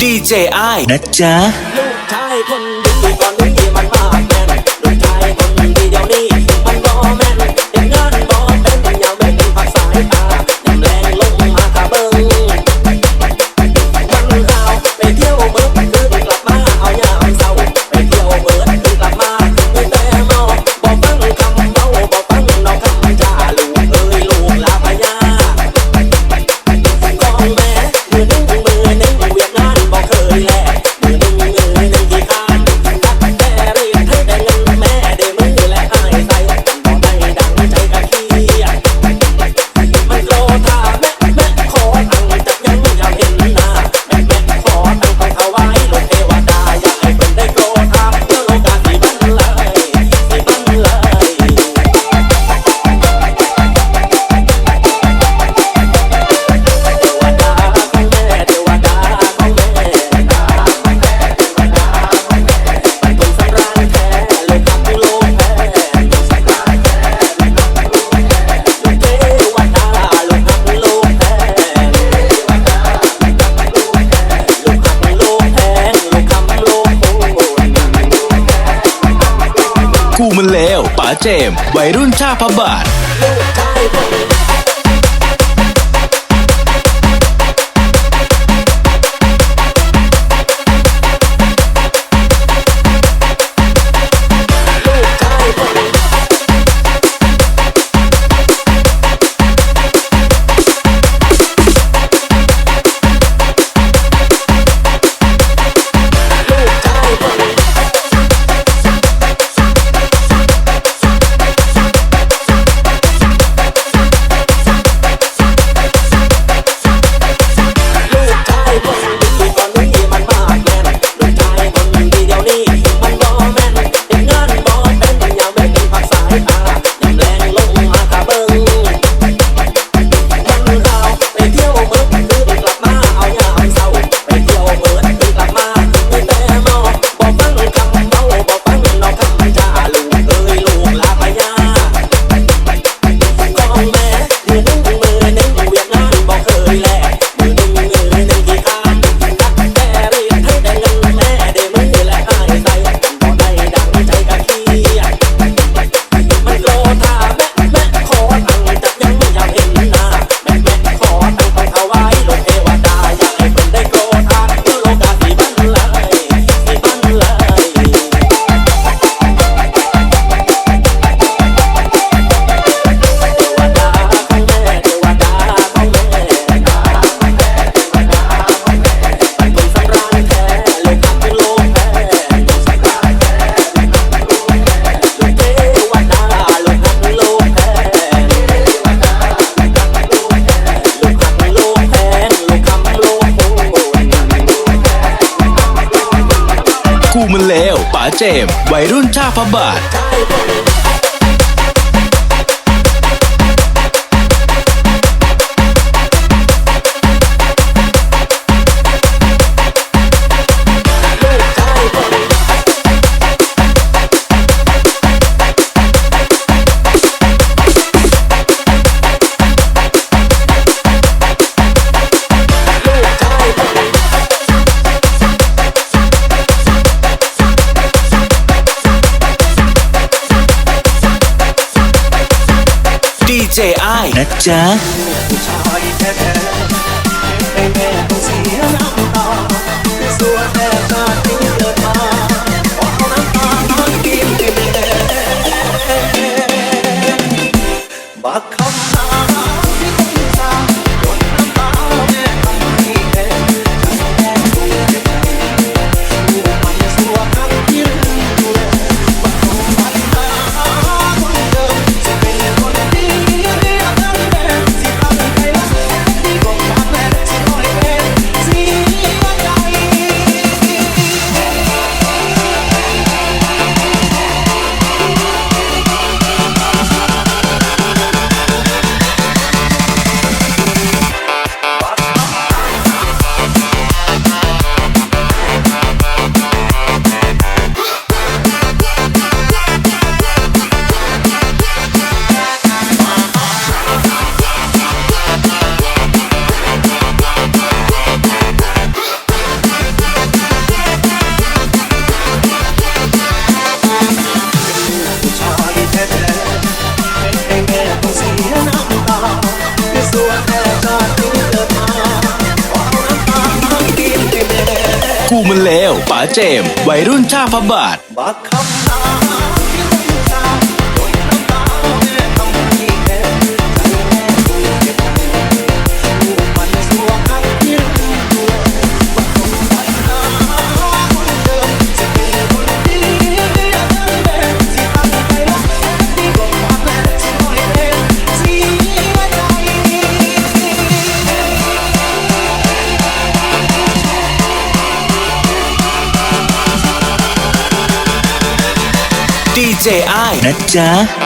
DJI นะจ๊ะลูกชายคนดี มวัยรุ่นท่าพระบาท เจมวัยรุ่นท่าพระบาท ดีเจไอนะจ๊ะบัก ป๋าเจม วัยรุ่นชาพบาท บักคำ DJI. Nectar.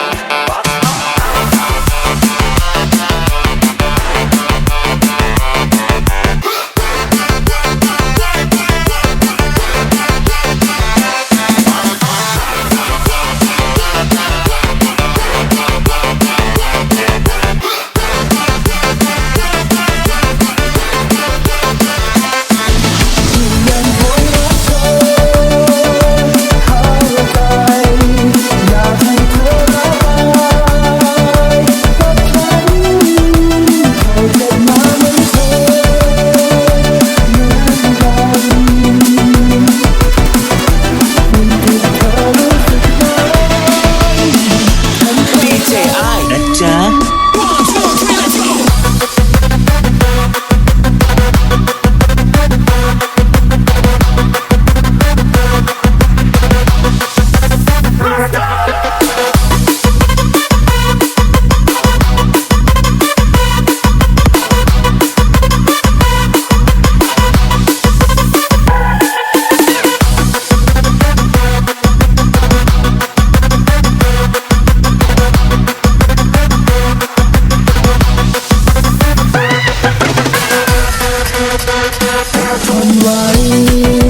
I'm worry